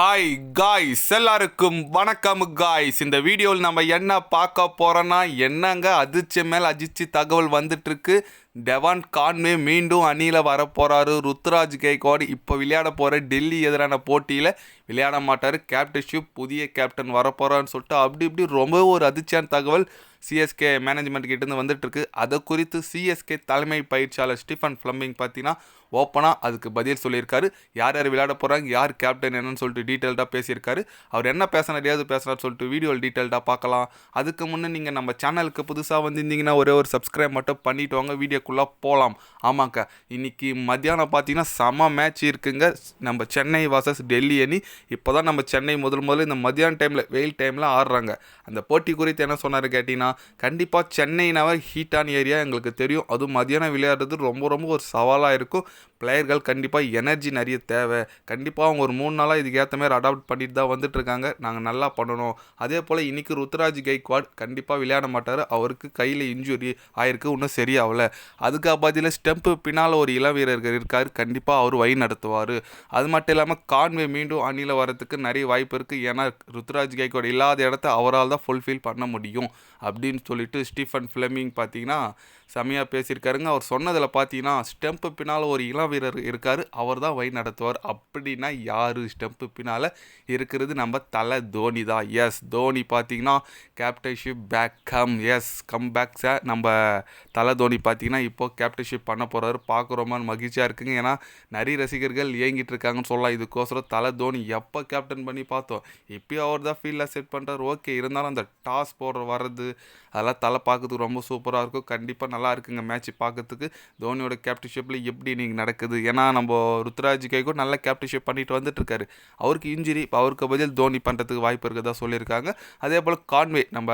Hi guys எல்லாருக்கும் வணக்கம் guys இந்த வீடியோவில் நம்ம என்ன பார்க்க போகிறோன்னா என்னங்க அதிர்ச்சி மேல் அதிர்ச்சி தகவல் வந்துட்டுருக்கு டெவான் கான்வே மீண்டும் அணியில் வரப்போகிறாரு ருத்ராஜ் கேக்வாட் இப்போ விளையாட போகிற டெல்லி எதிரான போட்டியில் விளையாட மாட்டார். கேப்டன்ஷிப் புதிய கேப்டன் வரப்போகிறான்னு சொல்லிட்டு அப்படி இப்படி ரொம்ப ஒரு அதிர்ச்சியான தகவல் சிஎஸ்கே மேனேஜ்மெண்ட் கிட்டேருந்து வந்துட்டுருக்கு அதை குறித்து சிஎஸ்கே தலைமை பயிற்சியாளர் ஸ்டீஃபன் ஃப்ளம்பிங் பார்த்தீங்கன்னா ஓப்பனாக அதுக்கு பதில் சொல்லியிருக்காரு. யார் யார் விளையாட போகிறாங்க யார் கேப்டன் என்னன்னு சொல்லிட்டு டீட்டெயில்டாக பேசியிருக்காரு. அவர் என்ன பேசினார் ஏது பேசுனார் சொல்லிட்டு வீடியோவில் டீட்டெயில்டாக பார்க்கலாம். அதுக்கு முன்னே நீங்கள் நம்ம சேனலுக்கு புதுசாக வந்திருந்தீங்கன்னா ஒரே ஒரு சப்ஸ்கிரைப் மட்டும் பண்ணிவிட்டு வாங்க. வீடியோ வீடியோக்குள்ளே போகலாம். ஆமாக்கா இன்றைக்கி மத்தியானம் பார்த்தீங்கன்னா செம மேட்ச் இருக்குங்க. நம்ம சென்னை வாசஸ் டெல்லி அணி. இப்போ தான் நம்ம சென்னை முதல் முதல்ல இந்த மத்தியான டைமில் வெயில் டைமில் ஆடுறாங்க. அந்த போட்டி குறித்து என்ன சொன்னார் கேட்டிங்கன்னா கண்டிப்பாக சென்னைனாவே ஹீட்டான ஏரியா எங்களுக்கு தெரியும். அதுவும் மதியானம் விளையாடுறது ரொம்ப ரொம்ப ஒரு சவாலாக இருக்கும். பிளேயர்கள் கண்டிப்பாக எனர்ஜி நிறைய தேவை. கண்டிப்பாக அவங்க ஒரு மூணு நாளாக இதுக்கு ஏற்ற மாதிரி அடாப்ட் பண்ணிட்டு தான் வந்துட்டுருக்காங்க நாங்கள் நல்லா பண்ணணும். அதே போல் இன்றைக்கி ருத்ராஜ் கைக்வாட் கண்டிப்பாக விளையாட மாட்டார். அவருக்கு கையில் இன்ஜுரி ஆயிருக்கு. இன்னும் சரியாகல. அதுக்கு பதில் ஸ்டெம்ப்பு பின்னால் ஒரு இளம் வீரர்கள் இருக்கார். கண்டிப்பாக அவர் வழி நடத்துவார். அது மட்டும் இல்லாமல் கான்வே மீண்டும் அணியில் வரத்துக்கு நிறைய வாய்ப்பு இருக்குது ஏன்னா ருத்ராஜ் கைக்வாட் இல்லாத இடத்த அவரால் தான் ஃபுல்ஃபில் பண்ண முடியும். அப்படின்னு சொல்லிட்டு ஸ்டீஃபன் ஃபிளமிங் பார்த்தீங்கன்னா செம்மையாக பேசியிருக்காருங்க. அவர் சொன்னதில் பார்த்தீங்கன்னா ஸ்டெம்ப்பு பின்னால் ஒரு இளம் வீரர் இருக்கார் அவர் தான் வழி நடத்துவார். அப்படின்னா யார் ஸ்டெம்ப்பு பின்னால் இருக்கிறது நம்ம தலை தோனி தான். எஸ் தோனி பார்த்தீங்கன்னா captainship back come yes come பேக்ஸை நம்ம தலை தோனி பார்த்தீங்கன்னா இப்போ கேப்டன்ஷிப் பண்ண போகிறாரு பார்க்க ரொம்ப மகிழ்ச்சியாக இருக்குங்க. ஏன்னா நிறைய ரசிகர்கள் ஏங்கிட்டு இருக்காங்கன்னு சொல்லலாம். இதுக்கோசரம் தலை தோனி எப்போ கேப்டன் பண்ணி பார்த்தோம். இப்போயும் அவர் தான் ஃபீல்டில் செட் பண்ணுறாரு ஓகே இருந்தாலும் அந்த டாஸ் போடுற வர்றது அதெல்லாம் தலை பார்க்கறதுக்கு ரொம்ப சூப்பராக இருக்கும். கண்டிப்பாக நல்லா இருக்குங்க மேட்ச் பார்க்கறதுக்கு. தோனியோட கேப்டன்ஷிப்பில் எப்படி நீங்கள் நடக்க நடக்குது ஏன்னா நம்ம ருத்ராஜ் கைக்கும் நல்ல கேப்டன்ஷிப் பண்ணிட்டு வந்துட்டு இருக்காரு அவருக்கு இன்ஜுரி இப்போ அவருக்கு பதில் தோனி பண்ணுறதுக்கு வாய்ப்பு இருக்கிறதா சொல்லியிருக்காங்க. அதே போல் கான்வே நம்ம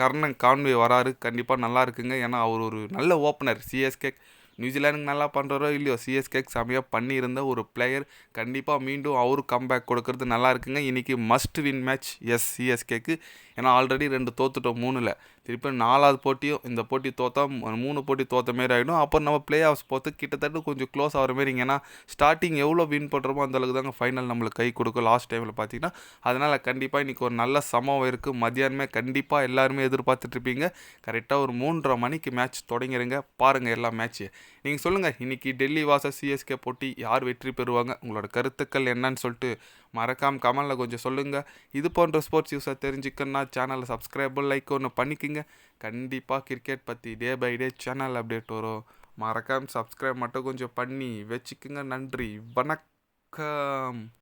கர்ணன் கான்வே வராரு. கண்டிப்பாக நல்லா இருக்குங்க. ஏன்னா அவர் ஒரு நல்ல ஓப்பனர் சிஎஸ்கே நியூசிலாந்துக்கு நல்லா பண்ணுறாரோ இல்லையோ? சிஎஸ்கேக்கு செமையாக பண்ணியிருந்த ஒரு பிளேயர் கண்டிப்பாக மீண்டும் அவரும் கம்பேக் கொடுக்கறது நல்லா இருக்குங்க. இன்றைக்கி மஸ்ட் வின் மேட்ச் எஸ் சிஎஸ்கேக்கு ஏன்னா ஆல்ரெடி ரெண்டு தோத்துட்டோம் மூணில். திருப்பி நாலாவது போட்டியும் இந்த போட்டி தோத்தா மூணு போட்டி தோற்ற மாரி ஆகிடும் அப்புறம் நம்ம பிளே ஆஃப்ஸ் போத்து கிட்டத்தட்ட கொஞ்சம் க்ளோஸ் ஆகிற மாரி ஏன்னா ஸ்டார்டிங் எவ்வளோ வின் பண்ணுறோமோ அந்தளவுக்கு தாங்க ஃபைனல் நம்மளுக்கு கை கொடுக்கும் லாஸ்ட் டைமில் பார்த்தீங்கன்னா அதனால் கண்டிப்பாக இன்றைக்கி ஒரு நல்ல சமவம் இருக்குது மதியானமே கண்டிப்பாக எல்லாருமே எதிர்பார்த்துட்ருப்பீங்க கரெக்டாக ஒரு மூன்றரை மணிக்கு மேட்ச் தொடங்கிடுங்க பாருங்கள் எல்லா மேட்ச்சு நீங்கள் சொல்லுங்கள் இன்றைக்கி டெல்லி வாச சிஎஸ்கே போட்டி யார் வெற்றி பெறுவாங்க? உங்களோட கருத்துக்கள் என்னன்னு சொல்லிட்டு மறக்காம கமெண்டில் கொஞ்சம் சொல்லுங்கள் இது போன்ற ஸ்போர்ட்ஸ் யூஸை தெரிஞ்சுக்கணுன்னா சேனலை சப்ஸ்கிரைப் லைக் ஒன்று பண்ணிக்கோங்க. கண்டிப்பாக கிரிக்கெட் பற்றி day by day channel update வரும். மறக்காம சப்ஸ்கிரைப் மட்டும் கொஞ்சம் பண்ணி வச்சுக்கோங்க. நன்றி. வணக்கம்.